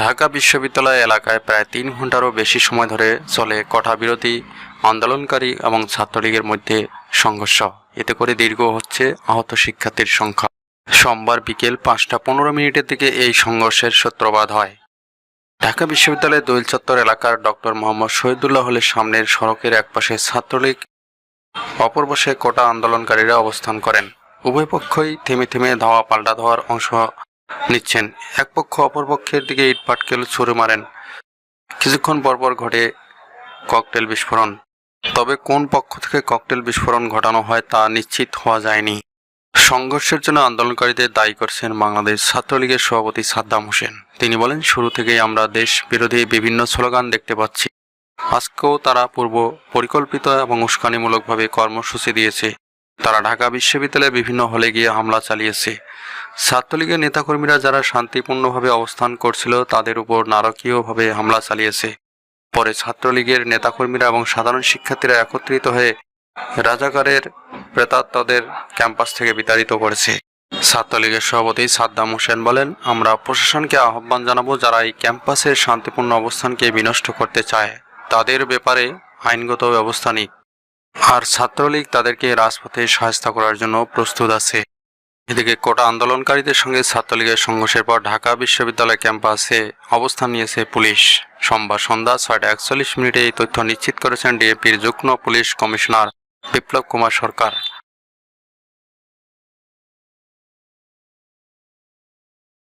ঢাকা বিশ্ববিদ্যালয় এলাকায় প্রায় তিন ঘন্টারও বেশি সময় ধরে চলে কঠা বিরতি আন্দোলনকারী এবং ছাত্রলীগের মধ্যে সংঘর্ষ। এতে করে দীর্ঘ হচ্ছে আহত শিক্ষার্থীর সংখ্যা। সোমবার বিকেল পাঁচটা পনেরো মিনিটের দিকে এই সংঘর্ষের সূত্রপাত হয়। ঢাকা বিশ্ববিদ্যালয়ের দৈল চত্বর এলাকার ডক্টর মোহাম্মদ শহীদুল্লাহ হলের সামনের সড়কের একপাশে ছাত্রলীগ অপর পাশে কোটা আন্দোলনকারীরা অবস্থান করেন। উভয় পক্ষই থেমে থেমে ধাওয়া পাল্টা ধাওয়ার অংশ নিচ্ছেন। এক পক্ষ অপর পক্ষের দিকে ইট পাটকেল ছুড়ে মারেন। কিছুক্ষণ পরপর ঘটে ককটেল বিস্ফোরণ। তবে কোন পক্ষ থেকে ককটেল বিস্ফোরণ ঘটানো হয় তা নিশ্চিত হওয়া যায়নি। সংঘর্ষের জন্য আন্দোলনকারীদের দায়ী করছেন বাংলাদেশ ছাত্রলীগের সভাপতি সাদ্দাম হোসেন। তিনি বলেন, শুরু থেকেই আমরা দেশ বিরোধী বিভিন্ন স্লোগান দেখতে পাচ্ছি। আজকেও তারা পূর্ব পরিকল্পিত এবং উস্কানিমূলকভাবে কর্মসূচি দিয়েছে। তারা ঢাকা বিশ্ববিদ্যালয়ে বিভিন্ন হলে গিয়ে হামলা চালিয়েছে। ছাত্রলীগের নেতাকর্মীরা যারা শান্তিপূর্ণভাবে অবস্থান করছিল, তাদের উপর নারকীয়ভাবে হামলা চালিয়েছে। পরে ছাত্রলীগের নেতাকর্মীরা এবং সাধারণ শিক্ষার্থীরা একত্রিত হয়ে রাজাকারের প্রেতাত্মদের ক্যাম্পাস থেকে বিতাড়িত করেছে। ছাত্রলীগের সভাপতি সাদ্দাম হোসেন বলেন, আমরা প্রশাসনকে আহ্বান জানাব যারা এই ক্যাম্পাসের শান্তিপূর্ণ অবস্থানকে বিনষ্ট করতে চায়। তাদের ব্যাপারে আইনগত ব্যবস্থা নিক। আর ছাত্রলীগ তাদেরকে রাজপথে সহায়তা করার জন্য প্রস্তুত আছে। এদিকে কোটা আন্দোলনকারীদের সঙ্গে ছাত্রলীগের সংঘর্ষের পর ঢাকা বিশ্ববিদ্যালয় ক্যাম্পাসে অবস্থান নিয়েছে পুলিশ। সোমবার সন্ধ্যা ছয়টা একচল্লিশ মিনিটে এই তথ্য নিশ্চিত করেছেন ডিএপির যুগ্ম পুলিশ কমিশনার বিপ্লব কুমার সরকার।